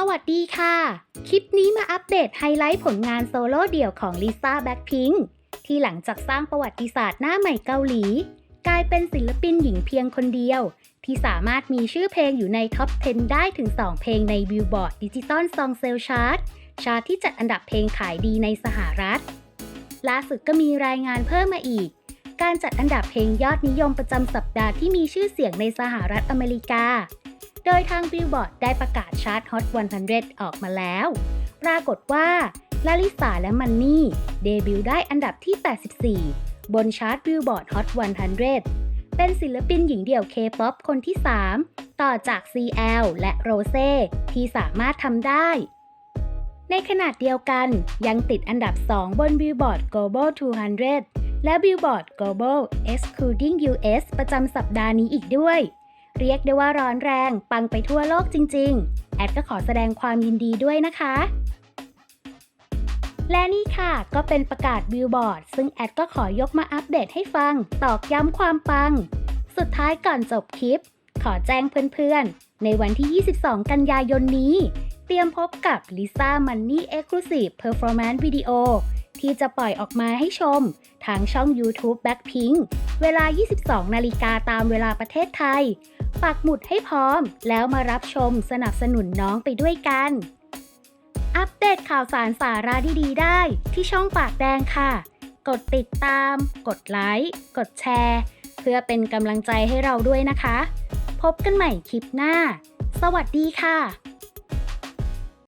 สวัสดีค่ะ คลิปนี้มาอัปเดตไฮไลท์ผลงานโซโล่เดี่ยวของลิซ่าแบ็คพิงค์ที่หลังจากสร้างประวัติศาสตร์หน้าใหม่เกาหลี กลายเป็นศิลปินหญิงเพียงคนเดียว ที่สามารถมีชื่อเพลงอยู่ในท็อป 10 ได้ถึง 2 เพลงในบิลบอร์ดดิจิตอลซองเซลชาร์ตชาร์ตที่จัดอันดับเพลงขายดีในสหรัฐ ล่าสุดก็มีรายงานเพิ่มมาอีก การจัดอันดับเพลงยอดนิยมประจำสัปดาห์ที่มีชื่อเสียงในสหรัฐอเมริกา ดยทางบิลบอร์ดได้ประกาศชาร์ต Hot 100 ออกมาแล้ว ปรากฏว่าลาลิสาและมันนี่เดบิวต์ได้อันดับที่ 84 บนชาร์ตบิลบอร์ด Hot 100 เป็นศิลปินหญิงเดี่ยว K-POP คนที่ 3 ต่อจาก CL และโรเซ่ที่สามารถทำได้ ในขณะเดียวกันยังติดอันดับ 2 บน Billboard Global 200 และ Billboard Global Excluding US ประจำสัปดาห์นี้อีกด้วย เรียกได้ว่าร้อนแรง ปังไปทั่วโลกจริง ๆ แอดก็ขอแสดงความยินดีด้วยนะคะ และนี่ค่ะก็เป็นประกาศบิลบอร์ดซึ่งแอดก็ขอยกมาอัปเดตให้ฟัง ตอกย้ำความปัง สุดท้ายก่อนจบคลิป ขอแจ้งเพื่อนๆ ในวันที่ 22 กันยายนนี้ เตรียมพบกับ Lisa Money Exclusive Performance Video ที่จะปล่อยออกมาให้ชม ทางช่อง YouTube Blackpink เวลา 22 นาฬิกาตามเวลาประเทศไทย ปักหมุดให้พร้อม แล้วมารับชมสนับสนุนน้องไปด้วยกัน อัปเดตข่าวสารสาระดีๆ ได้ที่ช่องปากแดงค่ะ กดติดตาม กดไลค์ กดแชร์ เพื่อเป็นกำลังใจให้เราด้วยนะคะ พบกันใหม่คลิปหน้า สวัสดีค่ะ